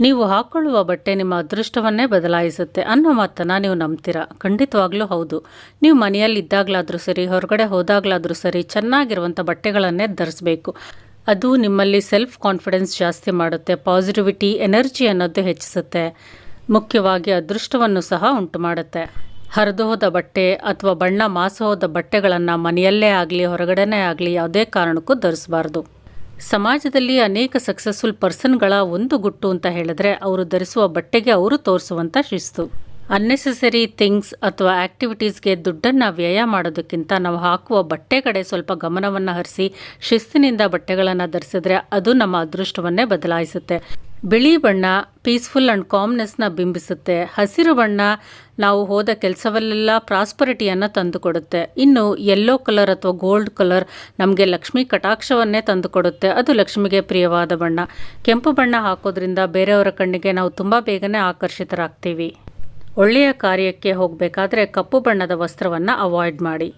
ನೀವು ಹಾಕೊಳ್ಳುವ ಬಟ್ಟೆ ನಿಮ್ಮ ಅದೃಷ್ಟವನ್ನೇ ಬದಲಾಯಿಸುತ್ತೆ ಅನ್ನೋ ಮಾತನ್ನು ನೀವು ನಂಬ್ತೀರಾ? ಖಂಡಿತವಾಗ್ಲೂ ಹೌದು. ನೀವು ಮನೆಯಲ್ಲಿ ಇದ್ದಾಗಲಾದರೂ ಸರಿ, ಹೊರಗಡೆ ಹೋದಾಗಲಾದರೂ ಸರಿ ಚೆನ್ನಾಗಿರುವಂಥ ಬಟ್ಟೆಗಳನ್ನೇ ಧರಿಸಬೇಕು. ಅದು ನಿಮ್ಮಲ್ಲಿ ಸೆಲ್ಫ್ ಕಾನ್ಫಿಡೆನ್ಸ್ ಜಾಸ್ತಿ ಮಾಡುತ್ತೆ ಪಾಸಿಟಿವಿಟಿ ಎನರ್ಜಿ ಅನ್ನೋದು ಹೆಚ್ಚಿಸುತ್ತೆ. ಮುಖ್ಯವಾಗಿ ಅದೃಷ್ಟವನ್ನು ಸಹ ಉಂಟು ಮಾಡುತ್ತೆ. ಹರಿದು ಹೋದ ಬಟ್ಟೆ ಅಥವಾ ಬಣ್ಣ ಮಾಸು ಹೋದ ಬಟ್ಟೆಗಳನ್ನು ಮನೆಯಲ್ಲೇ ಆಗಲಿ, ಹೊರಗಡೆನೇ ಆಗಲಿ ಯಾವುದೇ ಕಾರಣಕ್ಕೂ ಧರಿಸಬಾರ್ದು. ಸಮಾಜದಲ್ಲಿ ಅನೇಕ ಸಕ್ಸಸ್ಫುಲ್ ಪರ್ಸನ್ಗಳ ಒಂದು ಗುಟ್ಟು ಅಂತ ಹೇಳಿದ್ರೆ ಅವರು ಧರಿಸುವ ಬಟ್ಟೆಗೆ ಅವರು ತೋರಿಸುವಂಥ ಶಿಸ್ತು. ಅನ್ನೆಸೆಸರಿ ಥಿಂಗ್ಸ್ ಅಥವಾ ಆ್ಯಕ್ಟಿವಿಟೀಸ್ಗೆ ದುಡ್ಡನ್ನು ವ್ಯಯ ಮಾಡೋದಕ್ಕಿಂತ ನಾವು ಹಾಕುವ ಬಟ್ಟೆ ಕಡೆ ಸ್ವಲ್ಪ ಗಮನವನ್ನು ಹರಿಸಿ, ಶಿಸ್ತಿನಿಂದ ಬಟ್ಟೆಗಳನ್ನು ಧರಿಸಿದ್ರೆ ಅದು ನಮ್ಮ ಅದೃಷ್ಟವನ್ನೇ ಬದಲಾಯಿಸುತ್ತೆ. ಬಿಳಿ ಬಣ್ಣ ಪೀಸ್ಫುಲ್ ಆ್ಯಂಡ್ ಕಾಮ್ನೆಸ್ನ ಬಿಂಬಿಸುತ್ತೆ. ಹಸಿರು ಬಣ್ಣ ನಾವು ಹೋದ ಕೆಲಸವಲ್ಲೆಲ್ಲ ಪ್ರಾಸ್ಪರಿಟಿಯನ್ನು ತಂದುಕೊಡುತ್ತೆ. ಇನ್ನು ಯೆಲ್ಲೋ ಕಲರ್ ಅಥವಾ ಗೋಲ್ಡ್ ಕಲರ್ ನಮಗೆ ಲಕ್ಷ್ಮಿ ಕಟಾಕ್ಷವನ್ನೇ ತಂದುಕೊಡುತ್ತೆ. ಅದು ಲಕ್ಷ್ಮಿಗೆ ಪ್ರಿಯವಾದ ಬಣ್ಣ. ಕೆಂಪು ಬಣ್ಣ ಹಾಕೋದ್ರಿಂದ ಬೇರೆಯವರ ಕಣ್ಣಿಗೆ ನಾವು ತುಂಬ ಬೇಗನೆ ಆಕರ್ಷಿತರಾಗ್ತೀವಿ. ಒಳ್ಳೆಯ ಕಾರ್ಯಕ್ಕೆ ಹೋಗಬೇಕಾದ್ರೆ ಕಪ್ಪು ಬಣ್ಣದ ವಸ್ತ್ರವನ್ನು ಅವಾಯ್ಡ್ ಮಾಡಿ.